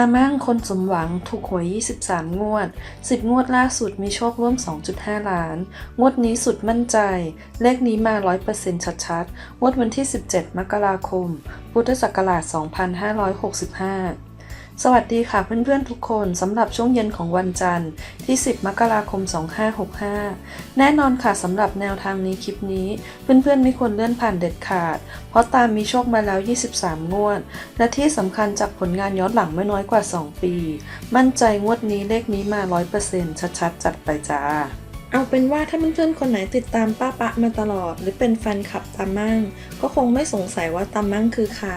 ามั่งคนสมหวังถูกหวย 23 งวด 10 งวดล่าสุดมีโชคร่วม 2.5 ล้าน งวดนี้สุดมั่นใจ เลขนี้มา 100%ชัดๆ งวดวันที่ 17 มกราคม พุทธศักราช 2565 สวัสดีค่ะเพื่อนๆทุกคนสำหรับช่วงเย็นของวันจันทร์ที่ 10 มกราคม 2565 แน่นอนค่ะสำหรับแนวทางนี้คลิปนี้ เพื่อนๆไม่ควรเลื่อนผ่านเด็ดขาด เพราะตามมีโชคมาแล้ว 23 งวด และที่สำคัญจากผลงานย้อนหลังไม่น้อยกว่า 2 ปี มั่นใจงวดนี้เลขนี้มา 100%ชัดๆ จัดไปจ้า เอาเป็นว่าถ้าเพื่อนๆคนไหนติดตามป้าปะมาตลอด หรือเป็นแฟนคลับตามมั่ง ก็คงไม่สงสัยว่าตามมั่งคือใคร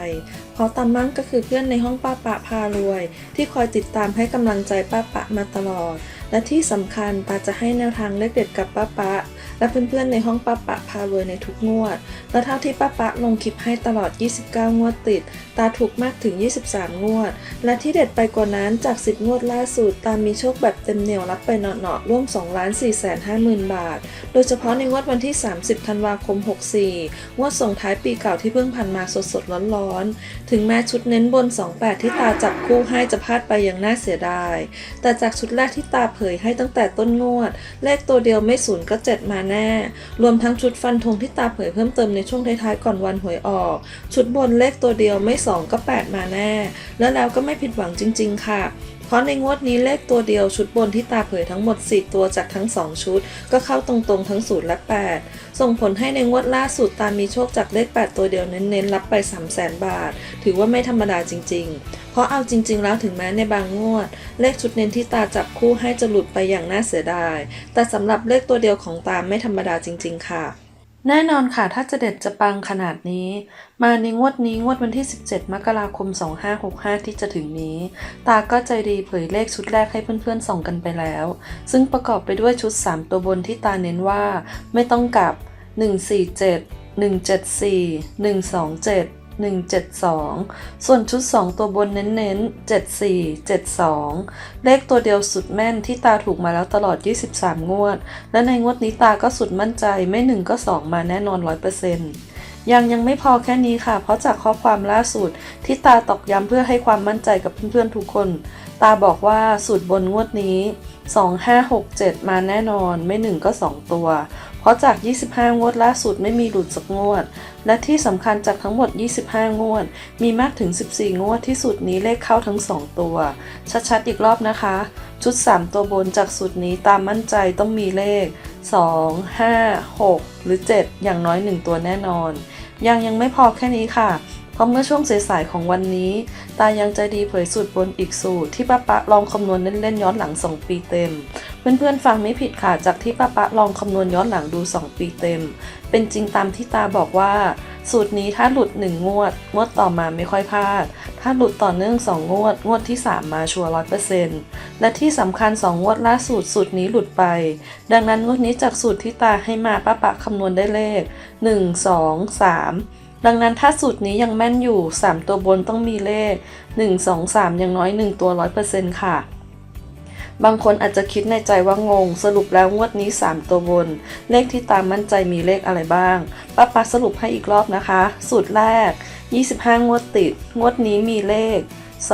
เพราะตามมั่งก็คือเพื่อนในห้องป้าปะพารวย ที่คอยติดตามให้กำลังใจป้าปะมาตลอด และที่สำคัญตาจะให้แนวทางเลขเด็ดกับป้าปะ และเพื่อนๆในห้องป้าปะพารวยในทุกงวด และเท่าที่ป้าปะลงคลิปให้ตลอด 29 งวดติด ตาถูกมากถึง 23 งวด และที่เด็ดไปกว่านั้นจาก 10 งวดล่าสุด ตามีโชคแบบเต็มเหนียวรับไปเนาะๆร่วม2ล้าน4แสน5หมื่นบาท โดยเฉพาะในงวดวันที่ 30 ธันวาคม 64 งวดส่งท้ายปีเก่าที่เพิ่งผ่านมาสดๆร้อนๆ ถึงแม้ชุดเน้นบน 28 ที่ตาจับคู่ให้จะพลาดไปอย่างน่าเสียดาย แต่จากชุดแรกที่ตาเผยให้ตั้งแต่ต้นงวด เลขตัวเดียวไม่ศูนย์ก็ 7 มาแน่ รวมทั้งชุดฟันธงที่ตาเผยเพิ่มเติมในช่วงท้ายๆก่อนวันหวยออก ชุดบนเลขตัวเดียวไม่ 2 ก็ 8 มาแน่ แล้วแล้วก็ไม่ผิดหวังจริง ๆ ค่ะ เพราะในงวดนี้เลขตัวเดียวชุดบนที่ตาเผยทั้งหมด 4 ตัวจากทั้ง 2 ชุด ก็เข้าตรงๆทั้ง0และ 8 ส่งผลให้ในงวดล่าสุดตามีโชคจากเลข 8 ตัวเดียวเน้นๆรับไป 3 0 0 0 0 0บาท ถือว่าไม่ธรรมดาจริง ๆ เพราะเอาจริง ๆ แล้วถึงแม้ในบางงวด เลขชุดเน้นที่ตาจับคู่ให้จะหลุดไปอย่างน่าเสียดาย แต่สำหรับเลขตัวเดียวของตาไม่ธรรมดาจริง ๆ ค่ะ แน่นอนค่ะ ถ้าจะเด็ดจะปังขนาดนี้ มาในงวดนี้งวดวันที่ 17 มกราคม 2565 ที่จะถึงนี้ ตาก็ใจดีเผยเลขชุดแรกให้เพื่อนๆ ส่องกันไปแล้ว ซึ่งประกอบไปด้วยชุด 3 ตัวบนที่ตาเน้นว่า ไม่ต้องกลับ 147 174 127 172 ส่วนชุด 2 ตัวบนเน้นๆ 74 72 เลขตัวเดียวสุดแม่นที่ตาถูกมาแล้วตลอด 23 งวด และในงวดนี้ตาก็สุดมั่นใจไม่ 1 ก็ 2 มาแน่นอน 100%ยังยังไม่พอแค่นี้ค่ะ เพราะจากข้อความล่าสุดที่ตาตอกย้ำเพื่อให้ความมั่นใจกับเพื่อนๆทุกคน ตาบอกว่าสูตรบนงวดนี้ 2567 มาแน่นอนไม่ 1 ก็ 2 ตัว เพราะจาก 25 งวดล่าสุดไม่มีหลุดสักงวด และที่สำคัญจากทั้งหมด 25 งวด มีมากถึง 14 งวดที่สุดนี้เลขเข้าทั้ง 2 ตัว ชัดๆ อีกรอบนะคะ ชุด 3 ตัวบนจากสุดนี้ตามมั่นใจต้องมีเลข 2 5 6 หรือ 7 อย่างน้อย 1 ตัวแน่นอน ยังยังไม่พอแค่นี้ค่ะ ราะเมื่อช่วงสายๆของวันนี้ ตายังใจดีเผยสูตรบนอีกสูตรที่ป้าปะลองคำนวณเล่นๆย้อนหลัง 2 ปีเต็ม เพื่อนๆฟังไม่ผิดค่ะจากที่ป้าปะลองคำนวณย้อนหลังดู 2 ปีเต็ม เป็นจริงตามที่ตาบอกว่า สูตรนี้ถ้าหลุด 1 งวด งวดต่อมาไม่ค่อยพลาด ถ้าหลุดต่อเนื่อง 2 งวด งวดที่ 3 มาชัวร์ร้อยเปอร์เซ็นต์และที่สำคัญ 2 งวดล่าสุดสูตรนี้หลุดไป ดังนั้นงวดนี้จากสูตรที่ตาให้มาป้าปะคำนวณได้เลข 1 2 3 ดังนั้นถ้าสูตรนี้ยังแม่นอยู่ 3 ตัวบนต้องมีเลข 1 2 3 อย่างน้อย 1 ตัว 100%ค่ะ บางคนอาจจะคิดในใจว่างง สรุปแล้วงวดนี้ 3 ตัวบน เลขที่ตามมั่นใจมีเลขอะไรบ้างป้าปาสรุปให้อีกรอบนะคะ สูตรแรก 25 งวดติด งวดนี้มีเลข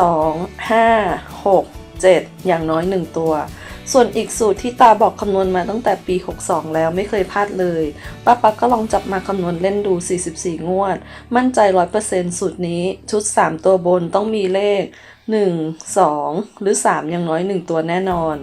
2 5 6 7 อย่างน้อย 1 ตัว ส่วนอีกสูตรที่ตาบอกคำนวณมาตั้งแต่ปี 62 แล้วไม่เคยพลาดเลย ป้าปักก็ลองจับมาคำนวณเล่นดู 44 งวด มั่นใจ 100%สูตรนี้ชุด 3 ตัวบนต้องมีเลข 1 2 หรือ 3 อย่างน้อย 1 ตัวแน่นอน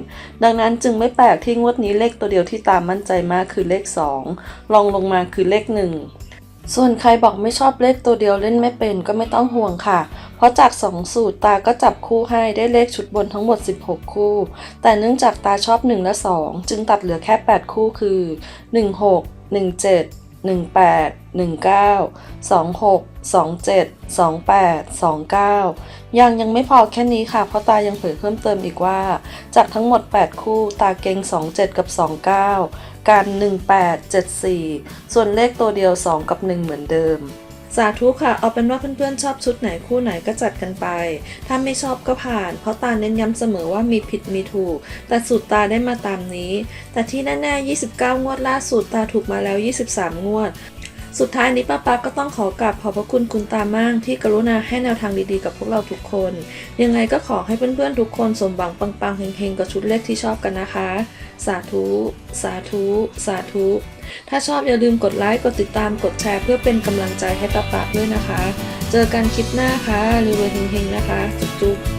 ดังนั้นจึงไม่แปลกที่งวดนี้เลขตัวเดียวที่ตามมั่นใจมากคือเลข 2 ลองลงมาคือเลข 1 ส่วนใครบอกไม่ชอบเลขตัวเดียวเล่นไม่เป็นก็ไม่ต้องห่วงค่ะ ราะจาก 2 สูตรตาก็จับคู่ให้ได้เลขชุดบนทั้งหมด 16 คู่ แต่เนื่องจากตาชอบ 1 และ 2 จึงตัดเหลือแค่ 8 คู่คือ 16 17 18 19 26 27 28 29 ยังยังไม่พอแค่นี้ค่ะ เพราะตายังเผยเพิ่มเติมอีกว่า จากทั้งหมด 8 คู่ ตาเก่ง 27 กับ 29การ18 74 ส่วนเลขตัวเดียว 2 กับ 1 เหมือนเดิม สาธุค่ะ เอาเป็นว่าเพื่อนๆชอบชุดไหนคู่ไหนก็จัดกันไป ถ้าไม่ชอบก็ผ่าน เพราะตาเน้นย้ำเสมอว่ามีผิดมีถูก แต่สูตรตาได้มาตามนี้ แต่ที่แน่ๆ 29 งวดล่าสุดตาถูกมาแล้ว 23 งวด สุดท้ายนี้ป้าป๊าก็ต้องขอกราบขอบพระคุณคุณตามากที่กรุณาให้แนวทางดีๆกับพวกเราทุกคน ยังไงก็ขอให้เพื่อนๆทุกคนสมหวังปังๆเฮงๆกับชุดเลขที่ชอบกันนะคะ สาธุ สาธุ สาธุ ถ้าชอบอย่าลืมกดไลค์กดติดตามกดแชร์เพื่อเป็นกำลังใจให้ป้าป๊าด้วยนะคะ เจอกันคลิปหน้าค่ะรวยๆเฮงๆนะคะ จุ๊บๆ